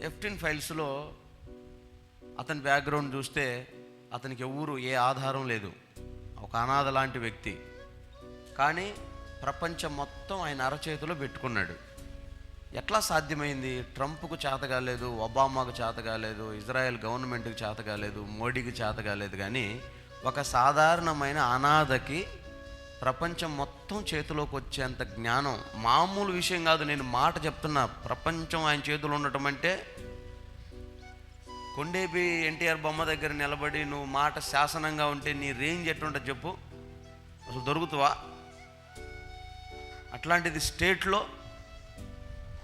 ఎఫ్టీన్ ఫైల్స్లో అతని బ్యాక్గ్రౌండ్ చూస్తే అతనికి ఎవరు ఏ ఆధారం లేదు. ఒక అనాథ లాంటి వ్యక్తి. కానీ ప్రపంచం మొత్తం ఆయన అరచేతిలో పెట్టుకున్నాడు. ఎట్లా సాధ్యమైంది? ట్రంప్కు చేత కాలేదు ఒబామాకు చేత కాలేదు ఇజ్రాయెల్ గవర్నమెంట్కి చేత కాలేదు మోడీకి చేత కాలేదు కానీ ఒక సాధారణమైన అనాథకి ప్రపంచం మొత్తం మొత్తం చేతిలోకి వచ్చేంత జ్ఞానం మామూలు విషయం కాదు. నేను మాట చెప్తున్నా. ప్రపంచం ఆయన చేతిలో ఉండటం అంటే కొండేపి ఎన్టీఆర్ బొమ్మ దగ్గర నిలబడి నువ్వు మాట శాసనంగా ఉంటే నీ రేంజ్ ఎట్లుంటుంది చెప్పు. అసలు దొరుకుతావా? అట్లాంటిది స్టేట్లో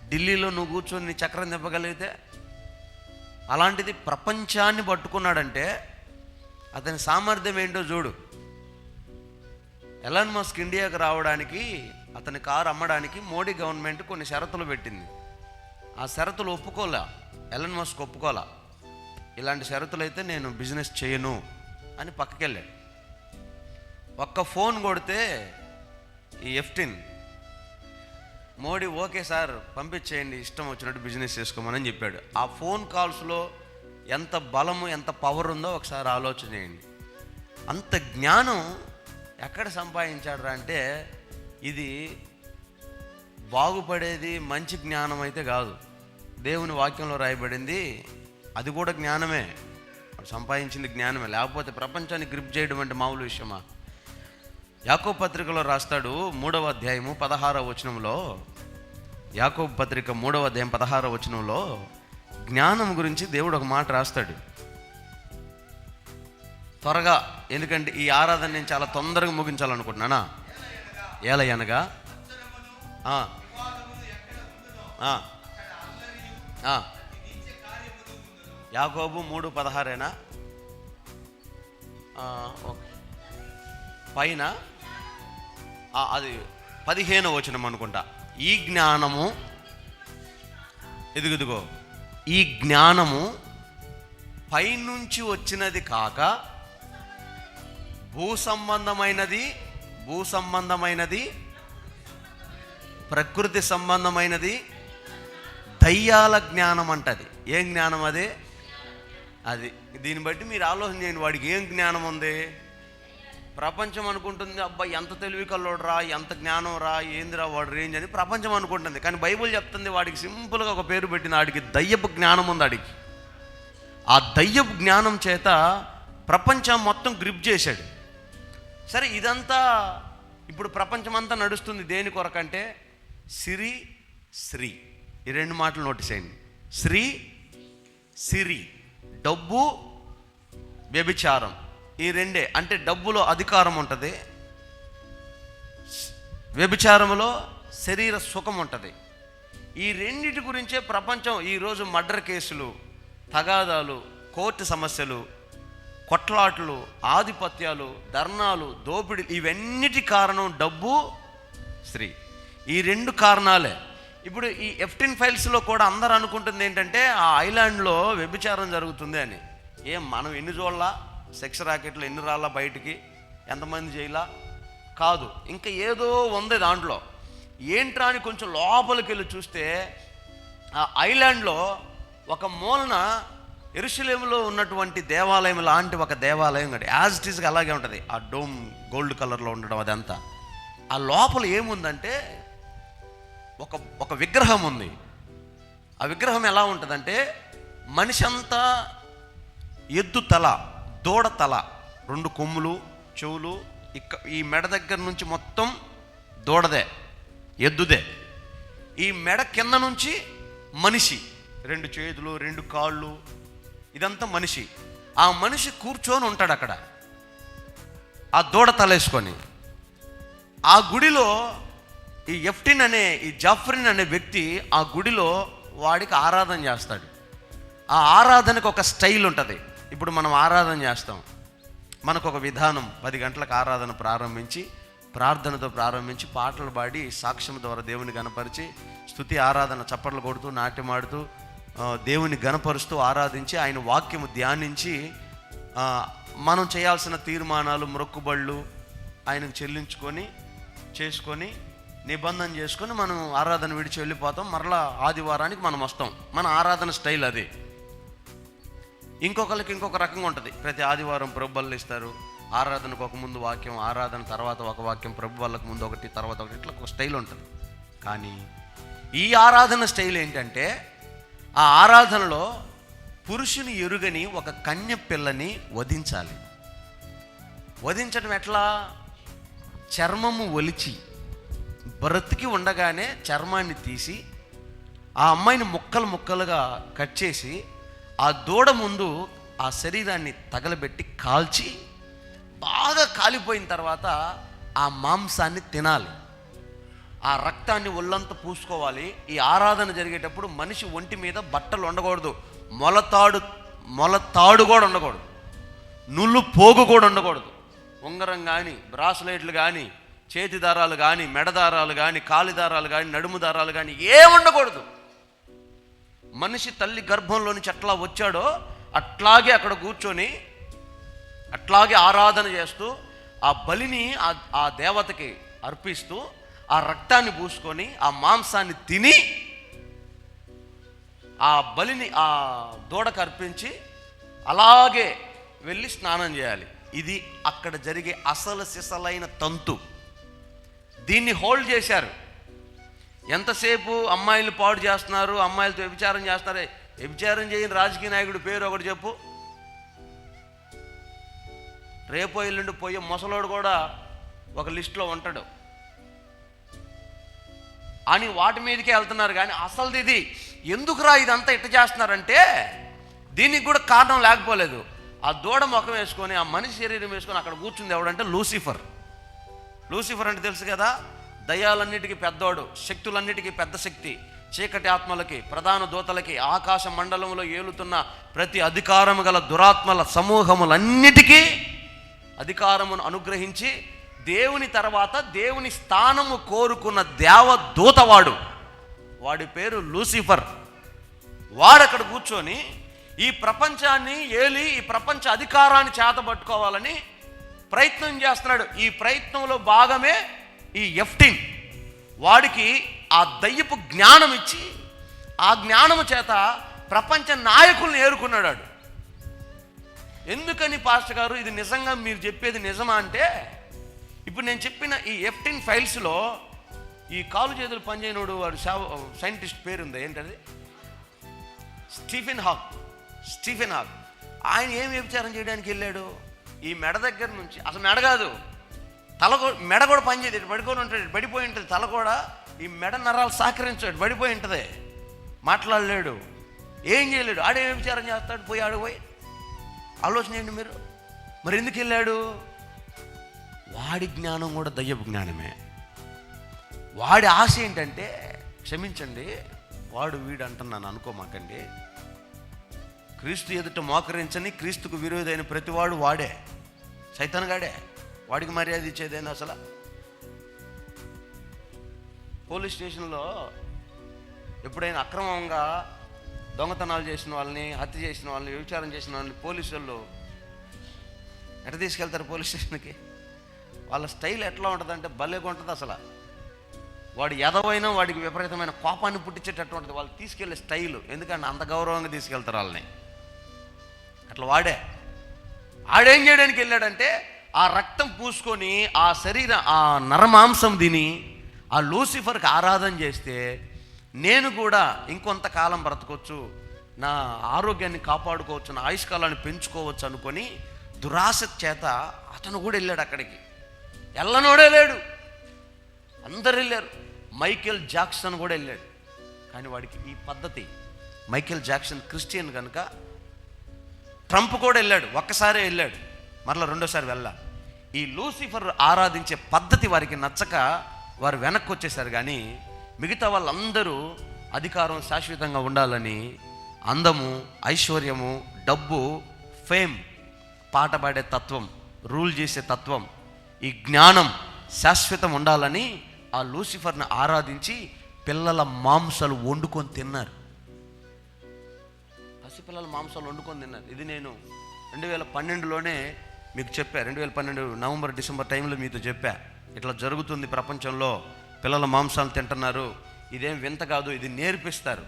ఢిల్లీలో నువ్వు కూర్చొని నీ చక్రం తిప్పగలిగితే అలాంటిది ప్రపంచాన్ని పట్టుకున్నాడంటే అతని సామర్థ్యం ఏంటో చూడు. ఎలాన్ మస్క్ ఇండియాకి రావడానికి అతని కారు అమ్మడానికి మోడీ గవర్నమెంట్ కొన్ని షరతులు పెట్టింది. ఆ షరతులు ఒప్పుకోలే. Elon Musk ఒప్పుకోలే. ఇలాంటి షరతులు అయితే నేను బిజినెస్ చేయను అని పక్కకెళ్ళాడు. ఒక్క ఫోన్ కొడితే ఈ ఎఫ్టిన్ మోడీ ఓకే సార్ పంపించేయండి ఇష్టం వచ్చినట్టు బిజినెస్ చేసుకోమని చెప్పాడు. ఆ ఫోన్ కాల్స్లో ఎంత బలము ఎంత పవర్ ఉందో ఒకసారి ఆలోచన చేయండి. అంత జ్ఞానం ఎక్కడ సంపాదించాడు అంటే ఇది బాగుపడేది మంచి జ్ఞానం అయితే కాదు. దేవుని వాక్యంలో రాయబడింది అది కూడా జ్ఞానమే. సంపాదించింది జ్ఞానమే. లేకపోతే ప్రపంచాన్ని గ్రిప్ చేయడం అంటే మామూలు విషయమా? యాకో పత్రికలో రాస్తాడు మూడవ అధ్యాయము పదహారవ వచనంలో. యాకో పత్రిక మూడవ అధ్యాయం పదహారవ వచనంలో జ్ఞానం గురించి దేవుడు ఒక మాట రాస్తాడు. త్వరగా ఎందుకంటే ఈ ఆరాధన నేను చాలా తొందరగా ముగించాలనుకుంటున్నానా? ఏలయనగా యాగోబు యాకోబు మూడు పదహారేనా? పైన? అది పదిహేను వచనం అనుకుంటా. ఈ జ్ఞానము ఎదుగుదుగో ఈ జ్ఞానము పైనుంచి వచ్చినది కాక భూ సంబంధమైనది భూ సంబంధమైనది ప్రకృతి సంబంధమైనది దయ్యాల జ్ఞానం అంటది. ఏం జ్ఞానం అది? అది. దీన్ని బట్టి మీరు ఆలోచన చేయండి వాడికి ఏం జ్ఞానం ఉంది? ప్రపంచం అనుకుంటుంది అబ్బా ఎంత తెలివి కల్లోడురా ఎంత జ్ఞానం రా ఏందిరా వాడు రేంజ్ అని ప్రపంచం అనుకుంటుంది. కానీ బైబుల్ చెప్తుంది వాడికి సింపుల్గా ఒక పేరు పెట్టిన వాడికి దయ్యపు జ్ఞానం ఉంది వాడికి ఆ దయ్యపు జ్ఞానం చేత ప్రపంచం మొత్తం గ్రిప్ చేశాడు. సరే ఇదంతా ఇప్పుడు ప్రపంచం అంతా నడుస్తుంది దేని కొరకంటే సిరి శ్రీ. ఈ రెండు మాటలు నోటీస్ చేయండి. శ్రీ సిరి. డబ్బు వ్యభిచారం. ఈ రెండే అంటే డబ్బులో అధికారం ఉంటుంది వ్యభిచారంలో శరీర సుఖం ఉంటుంది. ఈ రెండిటి గురించే ప్రపంచం ఈరోజు మర్డర్ కేసులు తగాదాలు కోర్టు సమస్యలు కొట్లాట్లు ఆధిపత్యాలు ధర్నాలు దోపిడీ ఇవన్నిటి కారణం డబ్బు స్త్రీ. ఈ రెండు కారణాలే. ఇప్పుడు ఈ ఎఫ్టిన్ ఫైల్స్లో కూడా అందరూ అనుకుంటుంది ఏంటంటే ఆ ఐలాండ్లో వ్యభిచారం జరుగుతుంది అని. ఏం మనం ఎన్ని చూడాలా సెక్స్ రాకెట్లు ఎన్ని రాళ్ళ బయటికి? ఎంతమంది చేయలా కాదు. ఇంకా ఏదో ఉంది దాంట్లో. ఏంట్రా అని కొంచెం లోపలికి వెళ్ళి చూస్తే ఆ ఐలాండ్లో ఒక మూలన ఎరుషలేములో ఉన్నటువంటి దేవాలయం లాంటి ఒక దేవాలయం ఒకటి యాజ్ ఇట్ ఈస్గా అలాగే ఉంటుంది. ఆ డోమ్ గోల్డ్ కలర్లో ఉండడం అదంతా. ఆ లోపల ఏముందంటే ఒక ఒక విగ్రహం ఉంది. ఆ విగ్రహం ఎలా ఉంటుందంటే మనిషి అంతా ఎద్దు తల దూడ తల రెండు కొమ్ములు చెవులు ఇక్క ఈ మెడ దగ్గర నుంచి మొత్తం దూడదే ఎద్దుదే. ఈ మెడ కింద నుంచి మనిషి రెండు చేతులు రెండు కాళ్ళు ఇదంతా మనిషి. ఆ మనిషి కూర్చొని ఉంటాడు అక్కడ. ఆ దూడ తలేసుకొని. ఆ గుడిలో ఈ ఎఫ్టిన్ అనే ఈ జాఫ్రిన్ అనే వ్యక్తి ఆ గుడిలో వాడికి ఆరాధన చేస్తాడు. ఆ ఆరాధనకు ఒక స్టైల్ ఉంటుంది. ఇప్పుడు మనం ఆరాధన చేస్తాం. మనకు ఒక విధానం. పది గంటలకు ఆరాధన ప్రారంభించి ప్రార్థనతో ప్రారంభించి పాటలు పాడి సాక్ష్యం ద్వారా దేవుని గనపరిచి స్థుతి ఆరాధన చప్పట్లు కొడుతూ నాట్యమాడుతూ ఆడుతూ దేవుని గణపరుస్తూ ఆరాధించి ఆయన వాక్యము ధ్యానించి మనం చేయాల్సిన తీర్మానాలు మొక్కుబళ్ళు ఆయనకు చెల్లించుకొని చేసుకొని నిబంధన చేసుకొని మనం ఆరాధన విడిచి వెళ్ళిపోతాం. మరలా ఆదివారానికి మనం వస్తాం. మన ఆరాధన స్టైల్ అది. ఇంకొకరికి ఇంకొక రకంగా ఉంటుంది. ప్రతి ఆదివారం ప్రభు బళ్ళు ఇస్తారు. ఆరాధనకు ఒక ముందు వాక్యం ఆరాధన తర్వాత ఒక వాక్యం ప్రభు వాళ్ళకు ముందు ఒకటి తర్వాత ఒకటి ఇట్లా ఒక స్టైల్ ఉంటుంది. కానీ ఈ ఆరాధన స్టైల్ ఏంటంటే ఆ ఆరాధనలో పురుషుని ఎరుగని ఒక కన్య పిల్లని వధించాలి. వధించడం ఎట్లా? చర్మము ఒలిచి బ్రతికి ఉండగానే చర్మాన్ని తీసి ఆ అమ్మాయిని ముక్కలు ముక్కలుగా కట్ చేసి ఆ దూడ ముందు ఆ శరీరాన్ని తగలబెట్టి కాల్చి బాగా కాలిపోయిన తర్వాత ఆ మాంసాన్ని తినాలి. ఆ రక్తాన్ని ఒళ్ళంతా పూసుకోవాలి. ఈ ఆరాధన జరిగేటప్పుడు మనిషి ఒంటి మీద బట్టలు ఉండకూడదు. మొలతాడు మొలతాడు కూడా ఉండకూడదు. నుళ్ళు పోగు కూడా ఉండకూడదు. ఉంగరం కానీ బ్రాస్లెట్లు కానీ చేతి దారాలు కానీ మెడ దారాలు కానీ కాలి దారాలు కానీ నడుము దారాలు కానీ ఏం ఉండకూడదు. మనిషి తల్లి గర్భంలోని నుంచి ఎట్లా వచ్చాడో అట్లాగే అక్కడ కూర్చొని అట్లాగే ఆరాధన చేస్తూ ఆ బలిని ఆ దేవతకి అర్పిస్తూ ఆ రక్తాన్ని పూసుకొని ఆ మాంసాన్ని తిని ఆ బలిని ఆ దూడకు అర్పించి అలాగే వెళ్ళి స్నానం చేయాలి. ఇది అక్కడ జరిగే అసలు సిసలైన తంతు. దీన్ని హోల్డ్ చేశారు. ఎంతసేపు అమ్మాయిలు పాడు చేస్తున్నారు అమ్మాయిలతో వ్యభిచారం చేస్తున్నారే? వ్యభిచారం చేయని రాజకీయ నాయకుడి పేరు ఒకటి చెప్పు. రేపో ఎల్లుండి పోయే ముసలోడు కూడా ఒక లిస్టులో ఉంటాడు. అని వాటి మీదకే వెళ్తున్నారు కానీ అసలు ఇది. ఎందుకురా ఇదంతా ఇట్ట చేస్తున్నారంటే దీనికి కూడా కారణం లేకపోలేదు. ఆ దూడ ముఖం వేసుకొని ఆ మనిషి శరీరం వేసుకొని అక్కడ కూర్చుంది ఎవడంటే లూసిఫర్. లూసిఫర్ అంటే తెలుసు కదా దయాలన్నిటికీ పెద్దోడు శక్తులన్నిటికీ పెద్ద శక్తి చీకటి ఆత్మలకి ప్రధాన దూతలకి ఆకాశ మండలంలో ఏలుతున్న ప్రతి అధికారము గల దురాత్మల సమూహములన్నిటికీ అధికారమును అనుగ్రహించి దేవుని తర్వాత దేవుని స్థానము కోరుకున్న దేవదూతవాడు. వాడి పేరు లూసిఫర్. వాడు అక్కడ కూర్చొని ఈ ప్రపంచాన్ని ఏలి ఈ ప్రపంచ అధికారాన్ని చేతబట్టుకోవాలని ప్రయత్నం చేస్తున్నాడు. ఈ ప్రయత్నంలో భాగమే ఈ ఎఫ్టీన్. వాడికి ఆ దయ్యపు జ్ఞానం ఇచ్చి ఆ జ్ఞానము చేత ప్రపంచ నాయకుల్ని ఏరుకున్నాడు ఎందుకని పాస్టర్ గారు? ఇది నిజంగా మీరు చెప్పేది నిజమా అంటే ఇప్పుడు నేను చెప్పిన ఈ ఎఫ్టీన్ ఫైల్స్లో ఈ కాలు చేతులు పనిచేయనోడు వాడు సైంటిస్ట్ పేరుంది ఏంటది? స్టీఫెన్ హాక్ స్టీఫెన్ హాక్ ఆయన ఏం వ్యభిచారం చేయడానికి వెళ్ళాడు? ఈ మెడ దగ్గర నుంచి అసలు మెడ కాదు తల మెడ కూడా పనిచేయదు ఇటు పడుకొని ఉంటాడు పడిపోయి ఉంటుంది తల కూడా ఈ మెడ నరాలు సహకరించాడు పడిపోయి ఉంటుంది. మాట్లాడలేడు ఏం చేయలేడు ఆడే వ్యభిచారం చేస్తాడు పోయి ఆడిపోయి ఆలోచన చేయండి మీరు? మరి ఎందుకు వెళ్ళాడు? వాడి జ్ఞానం కూడా దయ్యపు జ్ఞానమే. వాడి ఆశ ఏంటంటే క్షమించండి వాడు వీడు అంటున్నాను అనుకోమాకండి. క్రీస్తు ఎదుట మోకరించని క్రీస్తుకు విరోధైన ప్రతివాడు వాడే. సైతన్గాడే వాడికి మర్యాద ఇచ్చేదేనా అసలు? పోలీస్ స్టేషన్లో ఎప్పుడైనా అక్రమంగా దొంగతనాలు చేసిన వాళ్ళని హత్య చేసిన వాళ్ళని వ్యభిచారం చేసిన వాళ్ళని పోలీసు వాళ్ళు ఎట తీసుకెళ్తారు పోలీస్ స్టేషన్కి? వాళ్ళ స్టైల్ ఎట్లా ఉంటుందంటే భలేగా ఉంటుంది అసలు. వాడు ఎదవైనా వాడికి విపరీతమైన కోపాన్ని పుట్టించేటట్టు ఉంటుంది వాళ్ళు తీసుకెళ్ళే స్టైలు. ఎందుకంటే అంత గౌరవంగా తీసుకెళ్తారు వాళ్ళని. అట్లా వాడే. ఆడేం చేయడానికి వెళ్ళాడంటే ఆ రక్తం పూసుకొని ఆ శరీర ఆ నరమాంసం తిని ఆ లూసిఫర్కి ఆరాధన చేస్తే నేను కూడా ఇంకొంతకాలం బ్రతకొచ్చు నా ఆరోగ్యాన్ని కాపాడుకోవచ్చు నా ఆయుష్కాలాన్ని పెంచుకోవచ్చు అనుకొని దురాశ చేత అతను కూడా వెళ్ళాడు అక్కడికి. ఎల్లనోడే లేడు. అందరు వెళ్ళారు. మైకేల్ జాక్సన్ కూడా వెళ్ళాడు. కానీ వాడికి ఈ పద్ధతి మైకేల్ జాక్సన్ క్రిస్టియన్ కనుక ట్రంప్ కూడా వెళ్ళాడు. ఒక్కసారే వెళ్ళాడు. మరలా రెండోసారి వెళ్ళా. ఈ లూసిఫర్ ఆరాధించే పద్ధతి వారికి నచ్చక వారు వెనక్కి వచ్చేసారు కానీ మిగతా వాళ్ళందరూ అధికారం శాశ్వతంగా ఉండాలని అందము ఐశ్వర్యము డబ్బు ఫేమ్ పాట పాడే తత్వం రూల్ చేసే తత్వం ఈ జ్ఞానం శాశ్వతం ఉండాలని ఆ లూసిఫర్ని ఆరాధించి పిల్లల మాంసాలు వండుకొని తిన్నారు. పసిపిల్లల మాంసాలు వండుకొని తిన్నారు. ఇది నేను రెండు వేల పన్నెండులోనే మీకు చెప్పా రెండు వేల పన్నెండు నవంబర్ డిసెంబర్ టైంలో మీతో చెప్పా. ఇట్లా జరుగుతుంది ప్రపంచంలో పిల్లల మాంసాలు తింటున్నారు. ఇదేం వింత కాదు ఇది నేర్పిస్తారు.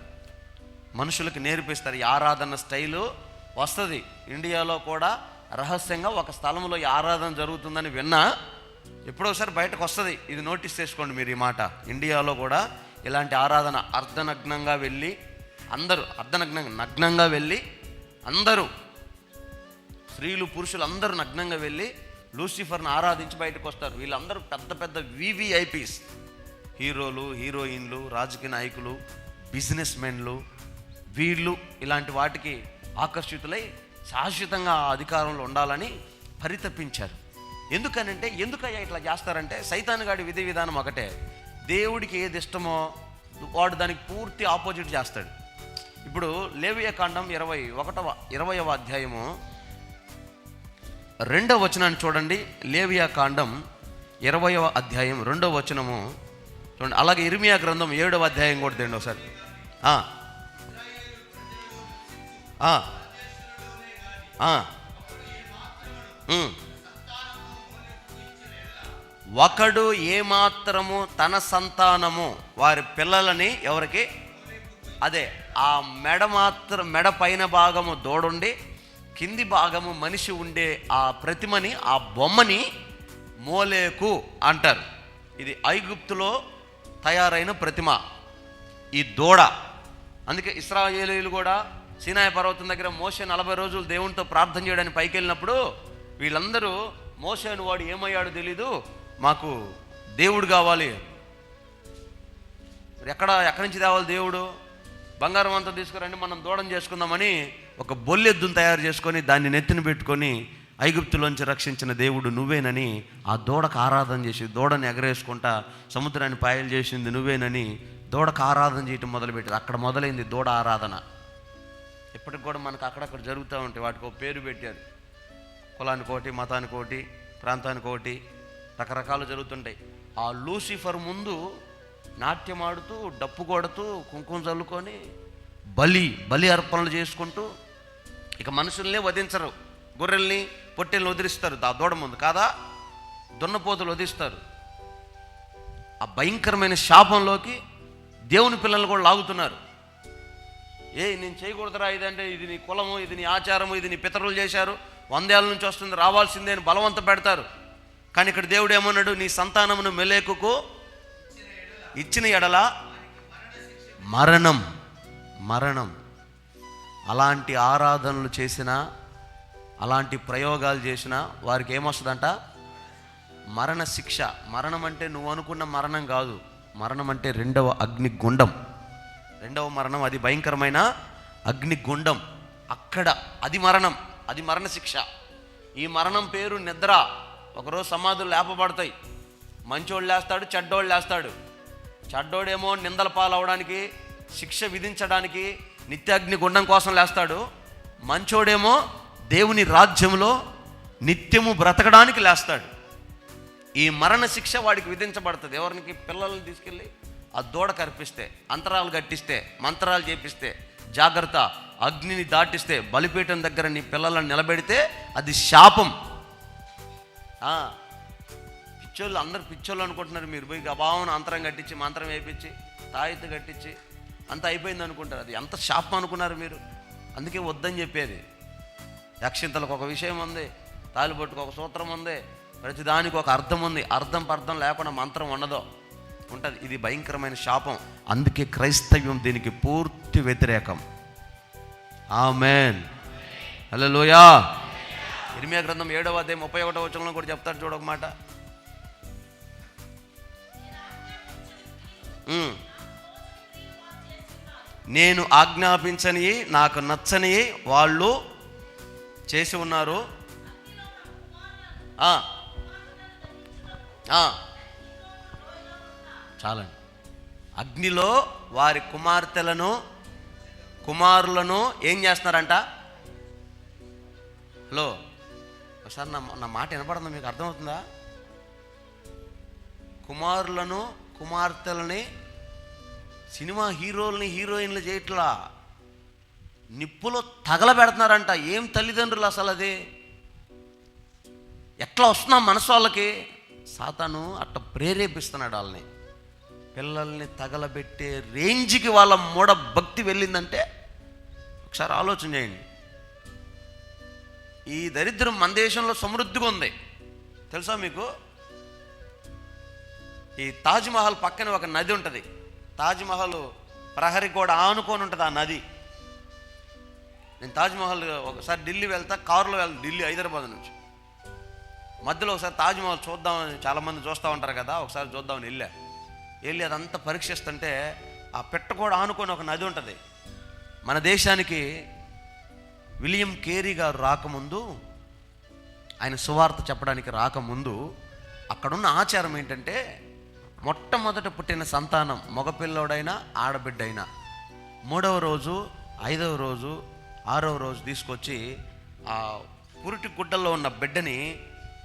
మనుషులకు నేర్పిస్తారు. ఈ ఆరాధన స్టైలు వస్తుంది. ఇండియాలో కూడా రహస్యంగా ఒక స్థలంలో ఈ ఆరాధన జరుగుతుందని విన్నా ఎప్పుడోసారి బయటకు వస్తుంది. ఇది నోటీస్ చేసుకోండి మీరు ఈ మాట. ఇండియాలో కూడా ఇలాంటి ఆరాధన అర్ధనగ్నంగా వెళ్ళి అందరూ అర్ధనగ్నంగా నగ్నంగా వెళ్ళి అందరూ స్త్రీలు పురుషులు అందరూ నగ్నంగా వెళ్ళి లూసిఫర్ని ఆరాధించి బయటకు వస్తారు. వీళ్ళందరూ పెద్ద పెద్ద వివిఐపీస్ హీరోలు హీరోయిన్లు రాజకీయ నాయకులు బిజినెస్ మెన్లు వీళ్ళు ఇలాంటి వాటికి ఆకర్షితులై శాశ్వతంగా ఆ అధికారంలో ఉండాలని పరితపించారు. ఎందుకనంటే ఎందుకయ్యా ఇట్లా చేస్తారంటే సైతానుగాడి విధి విధానం ఒకటే. దేవుడికి ఏది ఇష్టమో వాడు దానికి పూర్తి ఆపోజిట్ చేస్తాడు. ఇప్పుడు లేవియ కాండం ఇరవై ఒకటవ ఇరవయవ అధ్యాయము రెండవ వచనాన్ని చూడండి. లేవియా కాండం ఇరవయవ అధ్యాయం రెండవ వచనము. చూడండి అలాగే ఇర్మియా గ్రంథం ఏడవ అధ్యాయం కూడా తెండి ఒకసారి. ఒకడు ఏమాత్రము తన సంతానము వారి పిల్లలని ఎవరికి? అదే ఆ మెడ మాత్రం మెడ పైన భాగము దోడుండి కింది భాగము మనిషి ఉండే ఆ ప్రతిమని ఆ బొమ్మని మోలేకు అంటారు. ఇది ఐగుప్తులో తయారైన ప్రతిమ. ఈ దూడ. అందుకే ఇస్రాయేలీలు కూడా సీనాయ పర్వతం దగ్గర మోసే నలభై రోజులు దేవునితో ప్రార్థన చేయడానికి పైకి వెళ్ళినప్పుడు వీళ్ళందరూ మోసేను వాడు ఏమయ్యాడో తెలీదు మాకు దేవుడు కావాలి. ఎక్కడ ఎక్కడి నుంచి తేవాలి దేవుడు? బంగారం అంతా తీసుకురండి మనం దూడం చేసుకుందామని ఒక బొల్లెద్దును తయారు చేసుకొని దాన్ని నెత్తిన పెట్టుకొని ఐగుప్తులోంచి రక్షించిన దేవుడు నువ్వేనని ఆ దూడకు ఆరాధన చేసి దూడని ఎగరేసుకుంటా సముద్రాన్ని పాయలు చేసింది నువ్వేనని దూడకు ఆరాధన చేయటం మొదలుపెట్టింది. అక్కడ మొదలైంది దూడ ఆరాధన. ఇప్పటికి కూడా మనకు అక్కడక్కడ జరుగుతూ ఉంటాయి. వాటికి ఒక పేరు పెట్టారు. కులానికి ఒకటి మతానికి ఒకటి ప్రాంతానికి ఒకటి రకరకాలు జరుగుతుంటాయి. ఆ లూసిఫర్ ముందు నాట్యం ఆడుతూ డప్పు కొడుతూ కుంకుమ చల్లుకొని బలి బలి అర్పణలు చేసుకుంటూ ఇక మనుషుల్ని వధించరు. గొర్రెల్ని పొట్టెల్ని వదిలిస్తారు. ఆ దూడ ముందు కాదా? దున్నపోతులు వధిస్తారు. ఆ భయంకరమైన శాపంలోకి దేవుని పిల్లలు కూడా లాగుతున్నారు. ఏ నేను చేయకూడదురా ఇదంటే ఇది నీ కులము ఇది నీ ఆచారము ఇది నీ పితరులు చేశారు. వందేళ్ళ నుంచి వస్తుంది రావాల్సిందే అని బలవంత పెడతారు. కానీ ఇక్కడ దేవుడు ఏమన్నాడు? నీ సంతానమును మెలేకుకు ఇచ్చిన ఎడల మరణం మరణం. అలాంటి ఆరాధనలు చేసిన అలాంటి ప్రయోగాలు చేసిన వారికి ఏమొస్తుందంట? మరణ శిక్ష మరణం అంటే నువ్వు అనుకున్న మరణం కాదు. మరణం అంటే రెండవ అగ్నిగుండం. రెండవ మరణం అది భయంకరమైన అగ్నిగుండం. అక్కడ అది మరణం అది మరణశిక్ష ఈ మరణం పేరు నిద్ర. ఒకరోజు సమాధులు లేపబడతాయి. మంచోళ్ళు లేస్తాడు చెడ్డోళ్ళు లేస్తాడు. చెడ్డోడేమో నిందల పాలవడానికి శిక్ష విధించడానికి నిత్యాగ్ని గుండం కోసం లేస్తాడు. మంచోడేమో దేవుని రాజ్యంలో నిత్యము బ్రతకడానికి లేస్తాడు. ఈ మరణ శిక్ష వాడికి విధించబడుతుంది. ఎవరికి పిల్లల్ని తీసుకెళ్ళి ఆ దూడ కరిపిస్తే అంతరాలు కట్టిస్తే మంత్రాలు చేపిస్తే జాగ్రత్త అగ్నిని దాటిస్తే బలిపీఠం దగ్గర నీ పిల్లలను నిలబెడితే అది శాపం. పిచ్చోళ్ళు అందరు పిచ్చోళ్ళు అనుకుంటున్నారు మీరు పోయి గబావన అంతరం కట్టించి మంత్రం వేయించి తాయితు కట్టించి అంత అయిపోయింది అనుకుంటారు. అది ఎంత శాపం అనుకున్నారు మీరు? అందుకే వద్దని చెప్పేది. యక్షింతలకు ఒక విషయం ఉంది తాలిబొట్టుకు ఒక సూత్రం ఉంది ప్రతిదానికి ఒక అర్థం ఉంది. అర్థం పర్థం లేకుండా మంత్రం ఉండదు. ఉంటుంది. ఇది భయంకరమైన శాపం. అందుకే క్రైస్తవ్యం దీనికి పూర్తి వ్యతిరేకం. ఆమెన్. హలో లోయా ఇర్మియా గ్రంథం ఏడవ అదే ముప్పై ఒకటో వచనంలో కూడా చెప్తారు చూడక మాట. నేను ఆజ్ఞాపించని నాకు నచ్చని వాళ్ళు చేసి ఉన్నారు. చాలండి. అగ్నిలో వారి కుమార్తెలను కుమారులను ఏం చేస్తున్నారంట? హలో ఒకసారి నా నా మాట వినపడుతుందా మీకు? అర్థమవుతుందా? కుమారులను కుమార్తెలని సినిమా హీరోల్ని హీరోయిన్లు చేయట్లా? నిప్పులో తగలబెడుతున్నారంట. ఏం తల్లిదండ్రులు అసలు అది? ఎట్లా వస్తున్నాం మనసు వాళ్ళకి? సాతాను అట్ట ప్రేరేపిస్తున్నాడు వాళ్ళని. పిల్లల్ని తగలబెట్టే రేంజ్కి వాళ్ళ మూడ భక్తి వెళ్ళిందంటే ఒకసారి ఆలోచన చేయండి. ఈ దరిద్రం మన దేశంలో సమృద్ధిగా ఉంది. తెలుసా మీకు? ఈ తాజ్మహల్ పక్కన ఒక నది ఉంటుంది. తాజ్మహల్ ప్రహరీ కూడా ఆనుకొని ఉంటుంది ఆ నది. నేను తాజ్మహల్ ఒకసారి ఢిల్లీ వెళ్తా కారులో వెళ్తా ఢిల్లీ హైదరాబాద్ నుంచి. మధ్యలో ఒకసారి తాజ్మహల్ చూద్దామని చాలామంది చూస్తూ ఉంటారు కదా ఒకసారి చూద్దామని వెళ్ళా. వెళ్ళి అదంతా పరీక్షిస్తుంటే ఆ పెట్ట కూడా ఆనుకొని ఒక నది ఉంటుంది. మన దేశానికి విలియం కేరీ గారు రాకముందు ఆయన సువార్త చెప్పడానికి రాకముందు అక్కడున్న ఆచారం ఏంటంటే మొట్టమొదట పుట్టిన సంతానం మగపిల్లోడైనా ఆడబిడ్డైనా. మూడవ రోజు ఐదవ రోజు ఆరవ రోజు తీసుకొచ్చి ఆ పురిటి గుడ్డల్లో ఉన్న బిడ్డని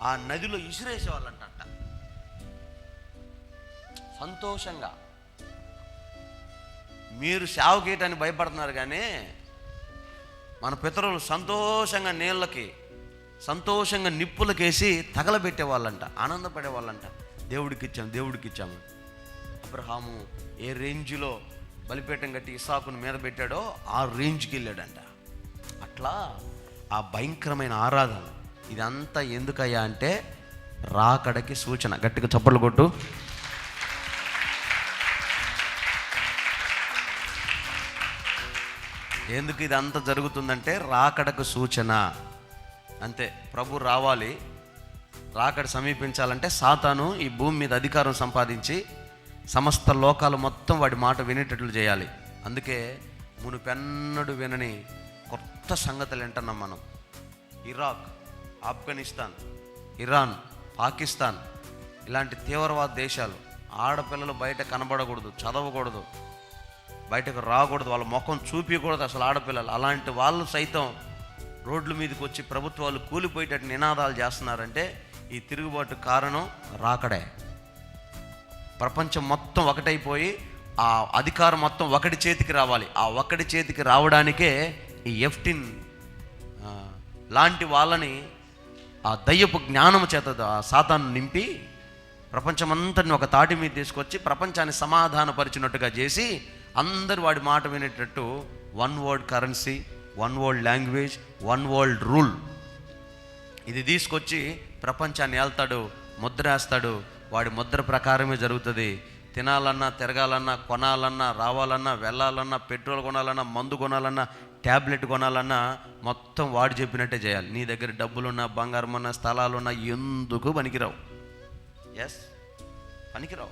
ఆ నదిలో ఇసిరేసేవాళ్ళంట. సంతోషంగా. మీరు సేవ గీయటానికి భయపడుతున్నారు కానీ మన పితరులు సంతోషంగా నీళ్ళకి సంతోషంగా నిప్పులకేసి తగలబెట్టే వాళ్ళంట ఆనందపడే వాళ్ళంట దేవుడికి ఇచ్చాం దేవుడికి ఇచ్చాము అబ్రహాము ఏ రేంజ్లో బలిపీఠం కట్టి ఇసాకును మీద పెట్టాడో ఆ రేంజ్కి వెళ్ళాడంట అట్లా ఆ భయంకరమైన ఆరాధన. ఇదంతా ఎందుకయ్యా అంటే రాకడకి సూచన. గట్టిగా చప్పట్లు కొట్టు. ఎందుకు ఇదంతా జరుగుతుందంటే రాకడకు సూచన. అంతే ప్రభు రావాలి రాకడ సమీపించాలంటే సాతాను ఈ భూమి మీద అధికారం సంపాదించి సమస్త లోకాలు మొత్తం వాడి మాట వినేటట్లు చేయాలి. అందుకే మునుపెన్నడు వినని కొత్త సంగతులు వింటున్నాం మనం. ఇరాక్ ఆఫ్ఘనిస్తాన్ ఇరాన్ పాకిస్తాన్ ఇలాంటి తీవ్రవాద దేశాలు ఆడపిల్లలు బయట కనబడకూడదు చదవకూడదు. బయటకు రాకూడదు వాళ్ళ ముఖం చూపించకూడదు అసలు ఆడపిల్లలు. అలాంటి వాళ్ళు సైతం రోడ్ల మీదకి వచ్చి ప్రభుత్వాలు కూలిపోయేటట్టు నినాదాలు చేస్తున్నారంటే ఈ తిరుగుబాటు కారణం రాకడే. ప్రపంచం మొత్తం ఒకటైపోయి ఆ అధికారం మొత్తం ఒకటి చేతికి రావాలి. ఆ ఒకటి చేతికి రావడానికే ఈ ఎఫ్టిన్ లాంటి వాళ్ళని ఆ దయ్యపు జ్ఞానము చేత ఆ సాతాను నింపి ప్రపంచమంతటిని ఒక తాటి మీద తీసుకొచ్చి ప్రపంచాన్ని సమాధానపరిచినట్టుగా చేసి అందరు వాడి మాట వినేటట్టు one world currency one world language one world rule ఇది తీసుకొచ్చి ప్రపంచాన్ని ఏళ్తాడు ముద్ర వేస్తాడు వాడి ముద్ర ప్రకారమే జరుగుతుంది. తినాలన్నా తిరగాలన్నా కొనాలన్నా రావాలన్నా వెళ్ళాలన్నా పెట్రోల్ కొనాలన్నా మందు కొనాలన్నా ట్యాబ్లెట్ కొనాలన్నా మొత్తం వాడు చెప్పినట్టే చేయాలి. నీ దగ్గర డబ్బులున్నా బంగారం ఉన్నా స్థలాలున్నా ఎందుకు పనికిరావు? ఎస్ పనికిరావు.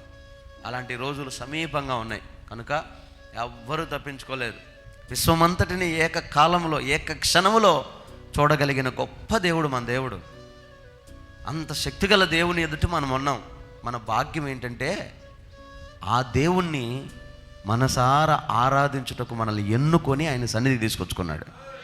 అలాంటి రోజులు సమీపంగా ఉన్నాయి. కనుక ఎవ్వరూ తప్పించుకోలేరు విశ్వమంతటిని ఏక కాలంలో ఏక క్షణములో చూడగలిగిన గొప్ప దేవుడు మన దేవుడు. అంత శక్తిగల దేవుని ఎదుట మనం ఉన్నాం. మన భాగ్యం ఏంటంటే ఆ దేవుణ్ణి మనసారా ఆరాధించుటకు మనల్ని ఎన్నుకొని ఆయన సన్నిధి తీసుకొచ్చుకున్నాడు.